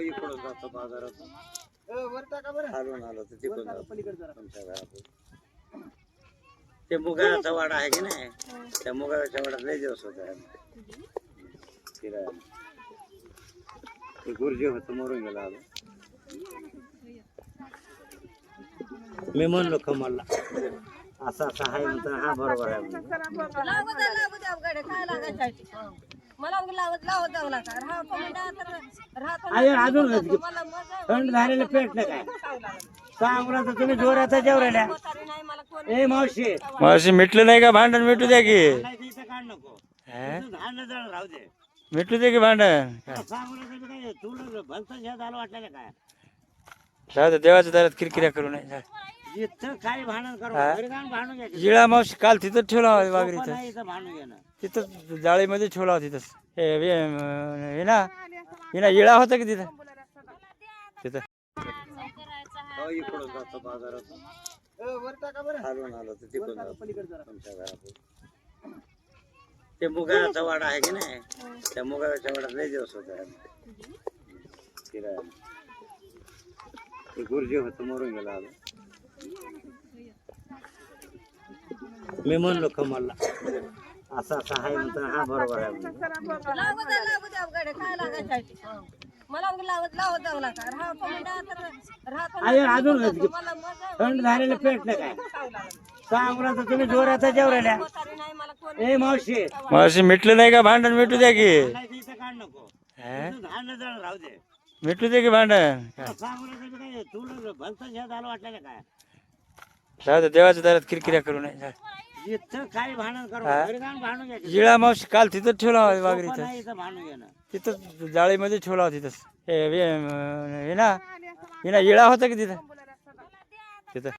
इकडून जातो बाजारात. आलो तर तिकडून जातो. तुमच्या घरात ते मुगाळाचा वाडा आहे की नाही? त्या मुगाळाच्या वाड्यात लय दिवस होता. फिरायला ते गुरुजी होतं मरून गेला आलो. मी म्हणलो कमलला असं असं आहे म्हणतो हा बरोबर आहे? मला लावत लावत नका. राहतो म्हणा तर राहतो अरे अजून घातली. मला मजा थंड झालेलं पेट नाही काय? सांगला तर तुम्ही जोराचा जेवलेल्या म्हातारी नाही मला कोण ए मावशी. मावशी मिटलं नाही का भांडण? मिटू द्या की. नाही तर इथं काढ नको. हा? इथं झाडं जळ राहू दे. मिटू दे की भांडण? काय तुला भलतं शेत आलं वाटलं काय? जाऊ दे देवाच्या दारात किरकिऱ्या करू नये. इथं काय भांडण करू? घरी जाऊन भांडून घ्यायचं. जिळा मावशी काल तिथं ठेवला होता सोपं वागरीत नाही इथं भांडून घेणं. तिथं जाळीमध्ये ठेवला होता तिथंच हे हे, हे ना हे ना इळा होता की तिथं? तिथं. अहो, इकडून जातो बाजारात वर टाका बरं? खालून आलो तर तिकडून जातो. पलीकडे जरा तुमच्या घरात ते मुगाळाचा वाडा आहे की नाही? त्या मुगाळाच्या वाड्यात लय दिवस होता. ते गुरुजी होतं मरून गेला आलो मी म्हणलो कमलला. असं असं आहे म्हणतो हा बरोबर आहे म्हणतो. लावू द्या लावू द्या गाड्या काय लागायचं आहे ते? मला उगी लावत लावत जाऊ नका. राहतो म्हणा तर राहतो अरे अजून घातली. मला मजा थंड झालेलं पेट नाही काय? सांगला तर तुम्ही जोराचा जेवलेल्या म्हातारी नाही मला कोण ए मावशी. मावशी मिटलं नाही का? भांडण मिटू द्या की. इथं काढ नको. हा? इथं झाडं जळ राहू दे. मिटू दे की भांडण? सांगला तर काय? तुला भलतं शेत आलं वाटलं काय? जाऊ दे देवाच्या दारात किरकिऱ्या करू नये. इथं काय भांडण करू? हा? घरी जाऊन भांडून घ्यायचं जिळा मावशी काल तिथं ठेवला होता सोपं वागरीत नाही इथं भांडून घेणं. तिथं जाळीमध्ये ठेवला होता तिथंच हे हे, हे ना हे ना इळा होता की तिथं? तिथं.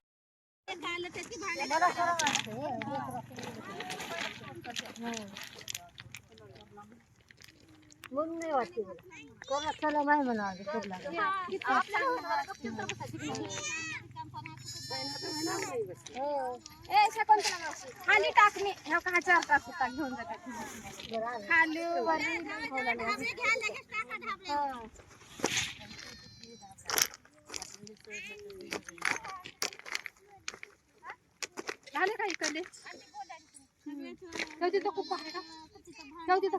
म्हणून नाही वाटते कोणा चला नाही म्हणा खाली टाकणे ह्या का चार तास होता घेऊन जातात खाली वरी झाले का इकडले जाऊ तिथं खूप आहे का? जाऊ तिथं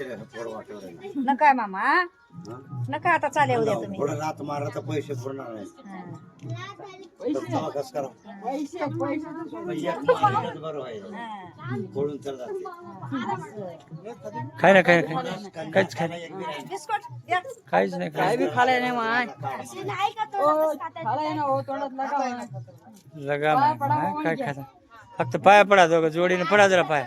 नका मामा. नका आता चाले उद्या तुम्ही. थोडं रात मारलं तर पैसे पुरणार नाही. तर कसं करा. पैसे तर जाते. काय ना काय काहीच खाय नाही. काहीच नाही. काय खालाय नाही माय. लगा. काय खाता फक्त पाया पडा दोघं जोडीने पडा जरा पाय.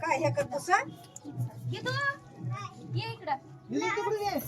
काय हे करतो सर ये इकडं. तिकडे